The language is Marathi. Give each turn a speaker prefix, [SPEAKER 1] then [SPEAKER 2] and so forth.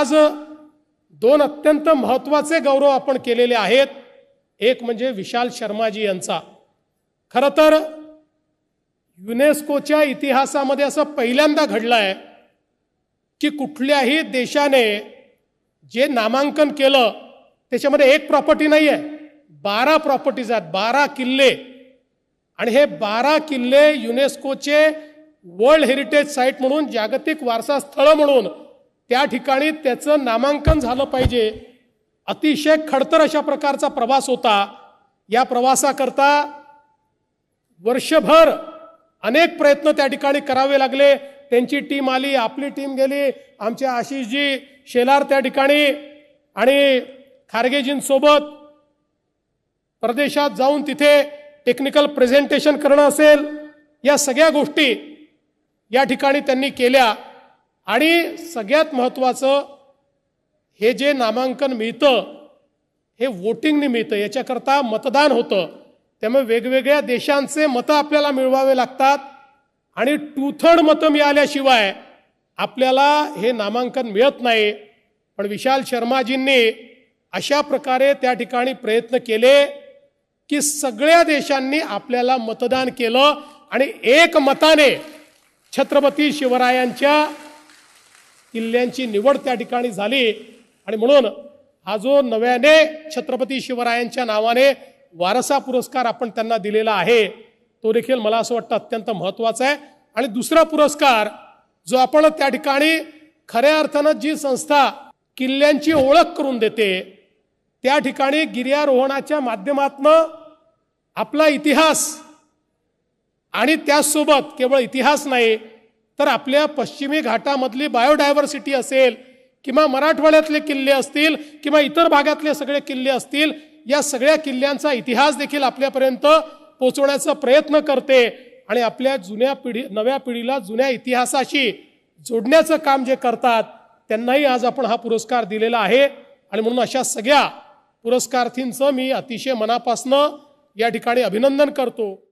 [SPEAKER 1] आज दोन अत्यंत महत्त्वाचे गौरव आपण केलेले आहेत. एक म्हणजे विशाल शर्माजी यांचा. खरं तर युनेस्कोच्या इतिहासामध्ये असं पहिल्यांदा घडलं आहे की कुठल्याही देशाने जे नामांकन केलं त्याच्यामध्ये एक प्रॉपर्टी नाही आहे बारा प्रॉपर्टीज आहेत बारा किल्ले. आणि हे बारा किल्ले युनेस्कोचे वर्ल्ड हेरिटेज साईट म्हणून जागतिक वारसा स्थळ म्हणून त्या ठिकाणी त्याचं नामांकन झालं पाहिजे. अतिशय खडतर अशा प्रकारचा प्रवास होता. या प्रवासाकरता वर्षभर अनेक प्रयत्न त्या ठिकाणी करावे लागले. त्यांची टीम आली आपली टीम गेली आमचे आशिषजी शेलार त्या ठिकाणी आणि खारगेजींसोबत परदेशात जाऊन तिथे टेक्निकल प्रेझेंटेशन करणं असेल. या सगळ्या गोष्टी या ठिकाणी त्यांनी केल्या. आणि सगळ्यात महत्त्वाचं हे जे नामांकन मिळतं हे वोटिंगने मिळतं याच्याकरता मतदान होतं. त्यामुळे वेगवेगळ्या देशांचे मतं आपल्याला मिळवावे लागतात आणि टू थर्ड मतं मिळाल्याशिवाय आपल्याला हे नामांकन मिळत नाही. पण विशाल शर्माजींनी अशा प्रकारे त्या ठिकाणी प्रयत्न केले की सगळ्या देशांनी आपल्याला मतदान केलं आणि एक मताने छत्रपती शिवरायांच्या किल्ल्यांची निवड त्या ठिकाणी झाली. आणि म्हणून हा जो नव्याने छत्रपती शिवरायांच्या नावाने वारसा पुरस्कार आपण त्यांना दिलेला आहे तो देखील मला असं वाटतं अत्यंत महत्त्वाचा आहे. आणि दुसरा पुरस्कार जो आपण त्या ठिकाणी खऱ्या अर्थानं जी संस्था किल्ल्यांची ओळख करून देते त्या ठिकाणी गिर्यारोहणाच्या माध्यमातनं आपला इतिहास आणि त्याचसोबत केवळ इतिहास नाही तर आपल्या पश्चिमी घाटामधली बायोडायव्हर्सिटी असेल किंवा मराठवाड्यातले किल्ले असतील किंवा इतर भागातले सगळे किल्ले असतील या सगळ्या किल्ल्यांचा इतिहास देखील आपल्यापर्यंत पोचवण्याचा प्रयत्न करते आणि आपल्या जुन्या पिढी नव्या पिढीला जुन्या इतिहासाशी जोडण्याचं काम जे करतात त्यांनाही आज आपण हा पुरस्कार दिलेला आहे. आणि म्हणून अशा सगळ्या पुरस्कार्थींचं मी अतिशय मनापासनं या ठिकाणी अभिनंदन करतो.